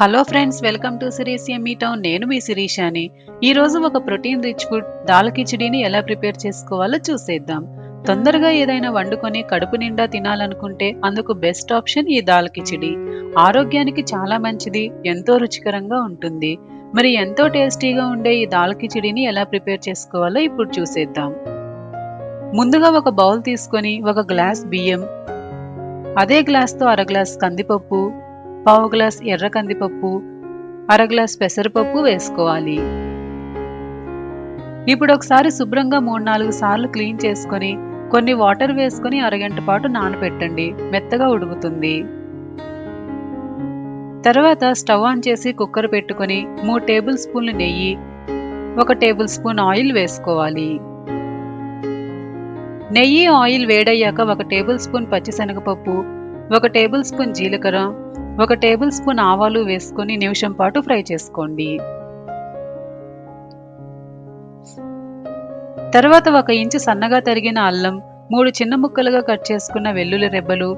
Hello friends welcome to series yummy town నేను మీ శిరీషాని. ఈ రోజు ఒక ప్రోటీన్ రిచ్ ఫుడ్ దాల్ కిచిడిని ఎలా ప్రిపేర్ చేసుకోవాలో చూసేద్దాం. తొందరగా ఏదైనా వండుకొని కడుపు నిండా తినాలనుకుంటే అందుకు బెస్ట్ ఆప్షన్ ఈ దాల్ కిచడీ ఆరోగ్యానికి చాలా మంచిది ఎంతో రుచికరంగా ఉంటుంది. మరి ఎంతో టేస్టీగా ఉండే ఈ దాల్ కిచడీని ఎలా ప్రిపేర్ చేసుకోవాలో ఇప్పుడు చూసేద్దాం. ముందుగా ఒక బౌల్ తీసుకొని ఒక గ్లాస్ బియ్యం అదే గ్లాస్తో అర గ్లాస్ కందిపప్పు పావు గ్లాస్ ఎర్ర కందిపప్పు అర గ్లాస్ పెసరపప్పు వేసుకోవాలి. ఇప్పుడు ఒకసారి శుభ్రంగా మూడు నాలుగు సార్లు క్లీన్ చేసుకొని కొన్ని వాటర్ వేసుకొని అరగంట పాటు నానబెట్టండి మెత్తగా ఉడుకుతుంది. తర్వాత స్టవ్ ఆన్ చేసి కుక్కర్ పెట్టుకొని మూడు టేబుల్ స్పూన్లు నెయ్యి ఒక టేబుల్ స్పూన్ ఆయిల్ వేసుకోవాలి. నెయ్యి ఆయిల్ వేడయ్యాక ఒక టేబుల్ స్పూన్ పచ్చిశనగపప్పు ఒక టేబుల్ స్పూన్ జీలకర్ర ఒక టేబుల్ స్పూన్ ఆవాలు వేసుకొని నిమిషం పాటు ఫ్రై చేసుకోండి. తర్వాత ఒక ఇంచు సన్నగా తరిగిన అల్లం మూడు చిన్న ముక్కలుగా కట్ చేసుకున్న వెల్లుల్లి రెబ్బలు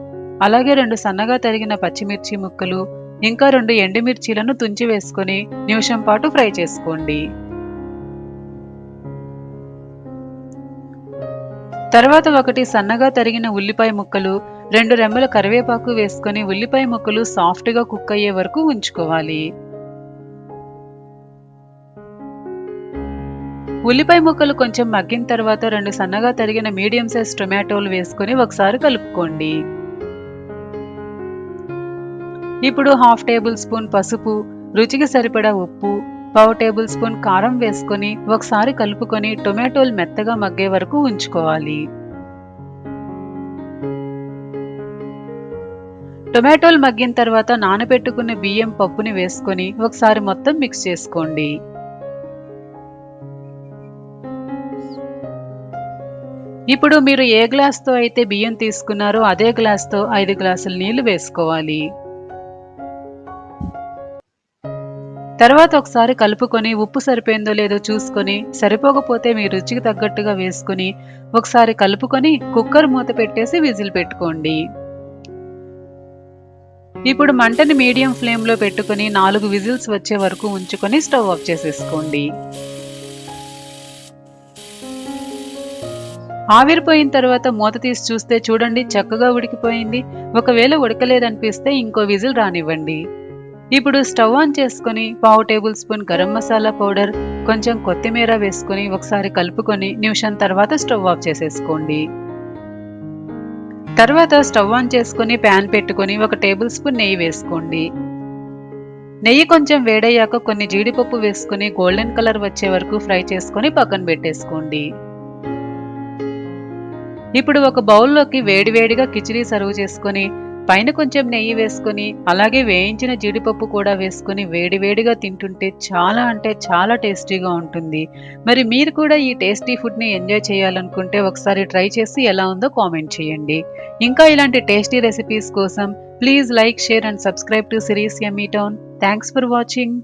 అలాగే రెండు సన్నగా తరిగిన పచ్చిమిర్చి ముక్కలు ఇంకా రెండు ఎండుమిర్చీలను తుంచి వేసుకొని నిమిషం పాటు ఫ్రై చేసుకోండి. తర్వాత ఒకటి సన్నగా తరిగిన ఉల్లిపాయ ముక్కలు రెండు రెమ్మల కరివేపాకు వేసుకొని ఉల్లిపాయ ముక్కలు సాఫ్ట్గా కుక్ అయ్యే వరకు ఉంచుకోవాలి. ఉల్లిపాయ ముక్కలు కొంచెం మగ్గిన తర్వాత రెండు సన్నగా తరిగిన మీడియం సైజ్ టొమాటోలు వేసుకొని ఒకసారి కలుపుకోండి. ఇప్పుడు హాఫ్ టేబుల్ స్పూన్ పసుపు రుచికి సరిపడా ఉప్పు పావు టేబుల్ స్పూన్ కారం వేసుకొని ఒకసారి కలుపుకొని టొమాటోలు మెత్తగా మగ్గే వరకు ఉంచుకోవాలి. టొమాటోలు మగ్గిన తర్వాత నానబెట్టుకున్న బియ్యం పప్పుని వేసుకొని ఒకసారి మొత్తం మిక్స్ చేసుకోండి. ఇప్పుడు మీరు ఏ గ్లాస్తో అయితే బియ్యం తీసుకున్నారో అదే గ్లాస్తో ఐదు గ్లాసుల నీళ్ళు వేసుకోవాలి. తర్వాత ఒకసారి కలుపుకొని ఉప్పు సరిపోయిందో లేదో చూసుకొని సరిపోకపోతే మీ రుచికి తగ్గట్టుగా వేసుకొని ఒకసారి కలుపుకొని కుక్కర్ మూత పెట్టేసి విజిల్ పెట్టుకోండి. ఇప్పుడు మంటని మీడియం ఫ్లేమ్లో పెట్టుకొని నాలుగు విజిల్స్ వచ్చే వరకు ఉంచుకొని స్టవ్ ఆఫ్ చేసేసుకోండి. ఆవిరిపోయిన తర్వాత మూత తీసి చూస్తే చూడండి చక్కగా ఉడికిపోయింది. ఒకవేళ ఉడకలేదనిపిస్తే ఇంకో విజిల్ రానివ్వండి. ఇప్పుడు స్టవ్ ఆన్ చేసుకొని పావు table spoon garam masala powder కొంచెం కొత్తిమీర వేసుకొని ఒకసారి కలుపుకొని నిమిషం తర్వాత స్టవ్ ఆఫ్ చేసేసుకోండి. తర్వాత స్టవ్ ఆన్ చేసుకొని ప్యాన్ పెట్టుకొని ఒక టేబుల్ స్పూన్ నెయ్యి వేసుకోండి. నెయ్యి కొంచెం వేడయ్యాక కొన్ని జీడిపప్పు వేసుకొని గోల్డెన్ కలర్ వచ్చే వరకు ఫ్రై చేసుకొని పక్కన పెట్టేసుకోండి. ఇప్పుడు ఒక బౌల్లోకి వేడివేడిగా కిచిడీ సర్వ్ చేసుకొని పైన కొంచెం నెయ్యి వేసుకొని అలాగే వేయించిన జీడిపప్పు కూడా వేసుకుని వేడివేడిగా తింటుంటే చాలా అంటే చాలా టేస్టీగా ఉంటుంది. మరి మీరు కూడా ఈ టేస్టీ ఫుడ్ని ఎంజాయ్ చేయాలనుకుంటే ఒకసారి ట్రై చేసి ఎలా ఉందో కామెంట్ చేయండి. ఇంకా ఇలాంటి టేస్టీ రెసిపీస్ కోసం please like share and subscribe to series yummy town. Thanks for watching.